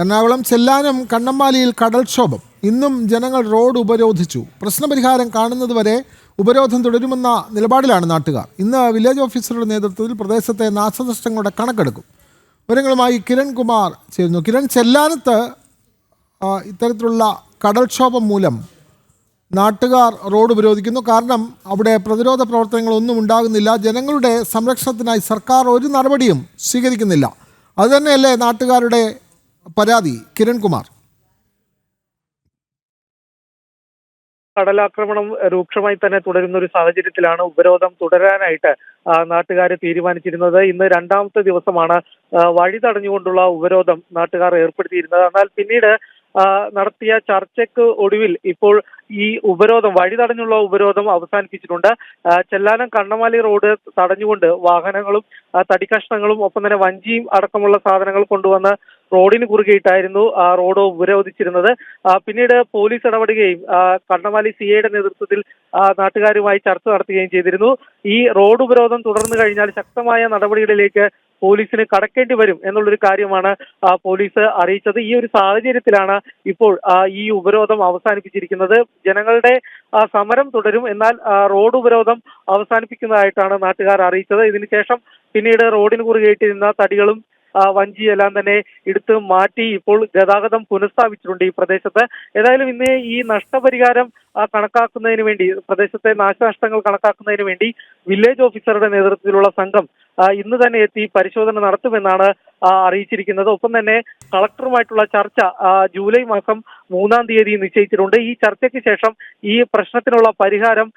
എറണാകുളം ചെല്ലാനം കണ്ണമ്മാലിയിൽ കടൽക്ഷോഭം. ഇന്നും ജനങ്ങൾ റോഡ് ഉപരോധിച്ചു. പ്രശ്നപരിഹാരം കാണുന്നതുവരെ ഉപരോധം തുടരുമെന്ന നിലപാടിലാണ് നാട്ടുകാർ. ഇന്ന് വില്ലേജ് ഓഫീസറുടെ നേതൃത്വത്തിൽ പ്രദേശത്തെ നാശനഷ്ടങ്ങളുടെ കണക്കെടുക്കും. വിവരങ്ങളുമായി കിരൺ കുമാർ ചേരുന്നു. കിരൺ ചെല്ലാനത്ത് ഇത്തരത്തിലുള്ള കടൽക്ഷോഭം മൂലം നാട്ടുകാർ റോഡ് ഉപരോധിക്കുന്നു. കാരണം അവിടെ പ്രതിരോധ പ്രവർത്തനങ്ങളൊന്നും ഉണ്ടാകുന്നില്ല. ജനങ്ങളുടെ സംരക്ഷണത്തിനായി സർക്കാർ ഒരു നടപടിയും സ്വീകരിക്കുന്നില്ല. അതുതന്നെയല്ലേ നാട്ടുകാരുടെ പരാതി കിരൺകുമാർ. കടലാക്രമണം രൂക്ഷമായി തന്നെ തുടരുന്ന ഒരു സാഹചര്യത്തിലാണ് ഉപരോധം തുടരാനായിട്ട് നാട്ടുകാർ തീരുമാനിച്ചിരുന്നത്. ഇന്ന് രണ്ടാമത്തെ ദിവസമാണ് വഴി തടഞ്ഞുകൊണ്ടുള്ള ഉപരോധം നാട്ടുകാർ ഏർപ്പെടുത്തിയിരുന്നത്. എന്നാൽ പിന്നീട് നടത്തിയ ചർച്ചയ്ക്ക് ഒടുവിൽ ഇപ്പോൾ ഈ ഉപരോധം വഴി തടഞ്ഞുള്ള ഉപരോധം അവസാനിപ്പിച്ചിട്ടുണ്ട്. ചെല്ലാനം കണ്ണമാലി റോഡ് തടഞ്ഞുകൊണ്ട് വാഹനങ്ങളും തടിക്കഷ്ണങ്ങളും ഒപ്പം തന്നെ വഞ്ചിയും അടക്കമുള്ള സാധനങ്ങൾ കൊണ്ടുവന്ന് റോഡിന് കുറുകെയിട്ടായിരുന്നു ആ റോഡ് ഉപരോധിച്ചിരുന്നത്. പിന്നീട് പോലീസ് ഇടപെടുകയും കണ്ണമാലി സി ഐയുടെ നേതൃത്വത്തിൽ നാട്ടുകാരുമായി ചർച്ച നടത്തുകയും ചെയ്തിരുന്നു. ഈ റോഡ് ഉപരോധം തുടർന്നു കഴിഞ്ഞാൽ ശക്തമായ നടപടികളിലേക്ക് പോലീസിന് കടക്കേണ്ടി വരും എന്നുള്ളൊരു കാര്യമാണ് പോലീസ് അറിയിച്ചത്. ഈ ഒരു സാഹചര്യത്തിലാണ് ഇപ്പോൾ ഈ ഉപരോധം അവസാനിപ്പിച്ചിരിക്കുന്നത്. ജനങ്ങളുടെ സമരം തുടരും. എന്നാൽ റോഡ് ഉപരോധം അവസാനിപ്പിക്കുന്നതായിട്ടാണ് നാട്ടുകാർ അറിയിച്ചത്. ഇതിനുശേഷം പിന്നീട് റോഡിന് കുറുകെയിട്ടിരുന്ന തടികളും വഞ്ചിയെല്ലാം തന്നെ എടുത്ത് മാറ്റി ഇപ്പോൾ ഗതാഗതം പുനഃസ്ഥാപിച്ചിട്ടുണ്ട് ഈ പ്രദേശത്ത്. ഏതായാലും ഇന്ന് ഈ നഷ്ടപരിഹാരം കണക്കാക്കുന്നതിന് വേണ്ടി പ്രദേശത്തെ നാശനഷ്ടങ്ങൾ കണക്കാക്കുന്നതിന് വേണ്ടി വില്ലേജ് ഓഫീസറുടെ നേതൃത്വത്തിലുള്ള സംഘം ഇന്ന് തന്നെ എത്തി പരിശോധന നടത്തുമെന്നാണ് അറിയിച്ചിരിക്കുന്നത്. ഒപ്പം തന്നെ കളക്ടറുമായിട്ടുള്ള ചർച്ച ജൂലൈ മാസം മൂന്നാം തീയതി നിശ്ചയിച്ചിട്ടുണ്ട്. ഈ ചർച്ചയ്ക്ക് ശേഷം ഈ പ്രശ്നത്തിനുള്ള പരിഹാരം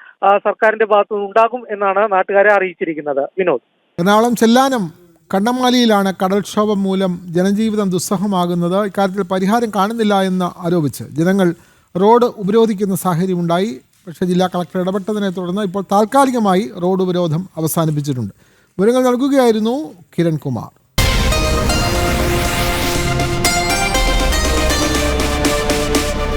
സർക്കാരിന്റെ ഭാഗത്തു നിന്നുണ്ടാകും എന്നാണ് നാട്ടുകാരെ അറിയിച്ചിരിക്കുന്നത്. വിനോദ്. എറണാകുളം ചെല്ലാനം കണ്ണമ്മാലിയിലാണ് കടൽക്ഷോഭം മൂലം ജനജീവിതം ദുസ്സഹമാകുന്നത്. ഇക്കാര്യത്തിൽ പരിഹാരം കാണുന്നില്ല എന്ന് ആരോപിച്ച് ജനങ്ങൾ റോഡ് ഉപരോധിക്കുന്ന സാഹചര്യമുണ്ടായി. പക്ഷേ ജില്ലാ കളക്ടർ ഇടപെട്ടതിനെ തുടർന്ന് ഇപ്പോൾ താൽക്കാലികമായി റോഡ് ഉപരോധം അവസാനിപ്പിച്ചിട്ടുണ്ട്. വിവരങ്ങൾ നൽകുകയായിരുന്നു കിരൺ കുമാർ.